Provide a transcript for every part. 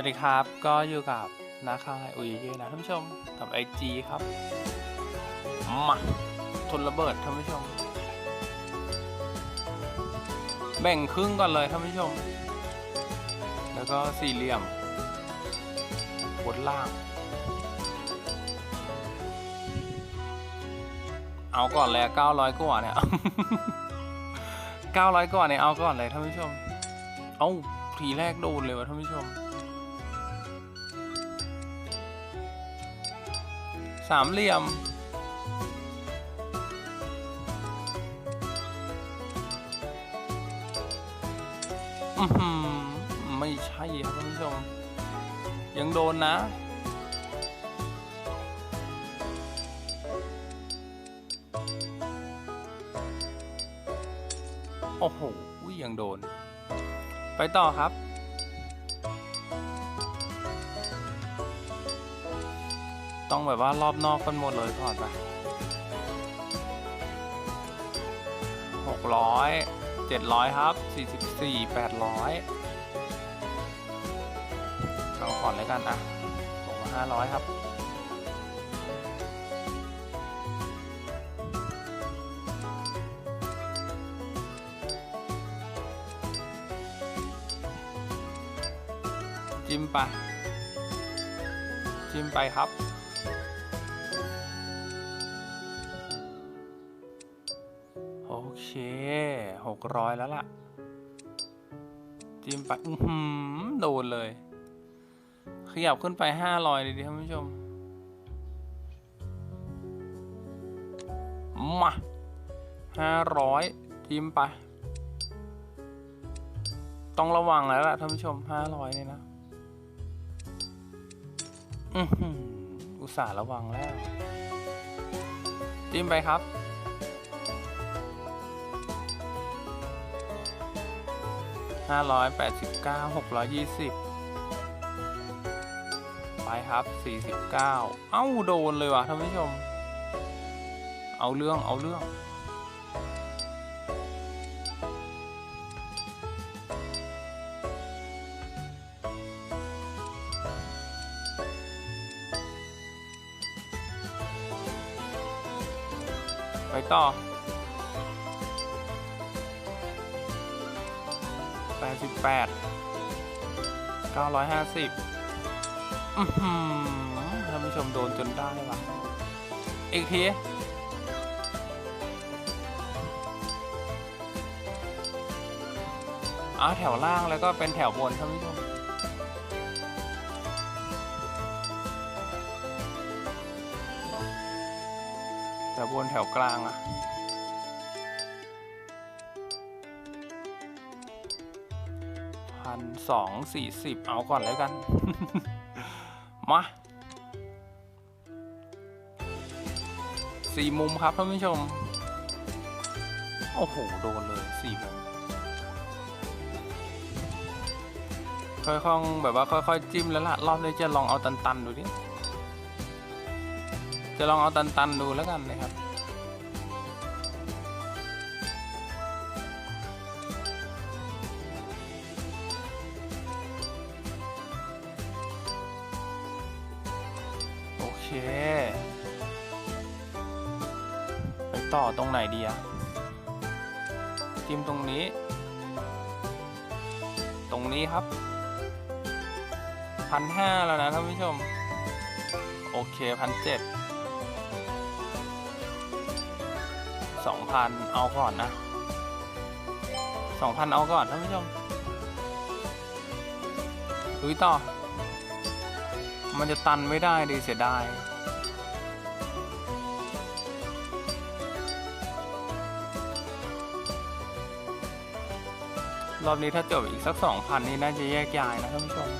สวัสดีครับ ก็อยู่กับนาคายอุยเยนะท่านผู้ชมกับไอจีครับมาทุนระเบิดท่านผู้ชม แบ่งครึ่งก่อนเลยท่านผู้ชม แล้วก็สี่เหลี่ยมบนล่าง เอาก่อนเลยเก้าร้อยกว่าเนี่ยเก้าร้อยกว่าเนี่ยเอาก่อนเลยท่านผู้ชม เอาทีแรกโดนเลยวะท่านผู้ชม สามเหลี่ยมอือหือไม่ใช่ครับท่านผู้ชม ยังโดนนะ โอ้โหยังโดน ไปต่อครับ ต้องแบบว่ารอบนอกกันหมดเลยก่อนไปหกร้อยเจ็ดร้อยครับสี่สิบสี่แปดร้อยเอาก่อนเลยกันอะบอกว่าห้าร้อยครับจิ้มไป จิ้มไปครับ โอเคหกร้อยแล้วล่ะ จิ้มไปอือหือโดนเลย ขยับขึ้นไปห้าร้อยเลยดิท่านผู้ชม มาห้าร้อยจิ้มไป ต้องระวังแล้วล่ะท่านผู้ชมห้าร้อยเนี่ยนะอืออุตส่าห์ระวังแล้ว จิ้มไปครับ ห้าร้อยแปดสิบเก้าหกร้อยยี่สิบไปครับสี่สิบเก้าเอ้า โดนเลยว่ะท่านผู้ชม เอาเรื่อง เอาเรื่อง ไปต่อ แปดสิบแปดเก้าร้อยห้าสิบอือหือท่านผู้ชมโดนจนได้ว่ะ อีกทีอ่าแถวล่างแล้วก็เป็นแถวบนท่านผู้ชมแถวบนแถวกลางอะ นสองสี่สิบเอาก่อนเลยกัน มาสี่มุมครับท่านผู้ชม โอ้โห โดนเลยสี่มุมค่อยๆแบบว่าค่อยๆจิ้มแล้วล่ะ รอบนี้จะลองเอาตันๆดูดิจะลองเอาตันๆดูแล้วกันนะครับ เค ไปต่อตรงไหนดีอะจิ้มตรงนี้ ตรงนี้ครับพันห้าแล้วนะท่านผู้ชม โอเคพันเจ็ดสองพันเอาก่อนนะสองพันเอาก่อนท่านผู้ชมลุยต่อ มันจะตันไม่ได้ดีเสียดายรอบนี้ถ้าจบอีกสักสองพันนี่น่าจะแยกย้ายนะท่านผู้ชม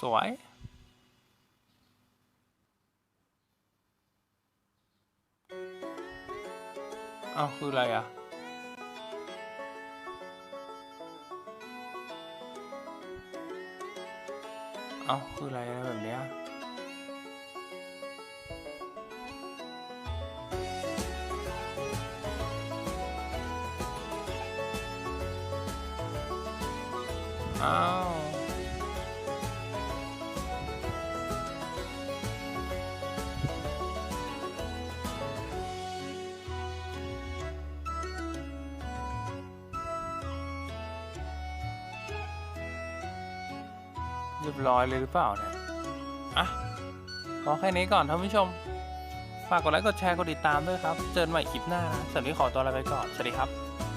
สวย อ้าว คืออะไรอะ อ้าคืออะไรแบบนี้อ้าว เรียบร้อยเลยหรือเปล่าเนี่ยอะขอแค่นี้ก่อนท่านผู้ชม ฝากกดไลค์กดแชร์กดติดตามด้วยครับ เจอกันใหม่คลิปหน้านะสำหรับวันนี้ขอตัวลาไปก่อน สวัสดีครับ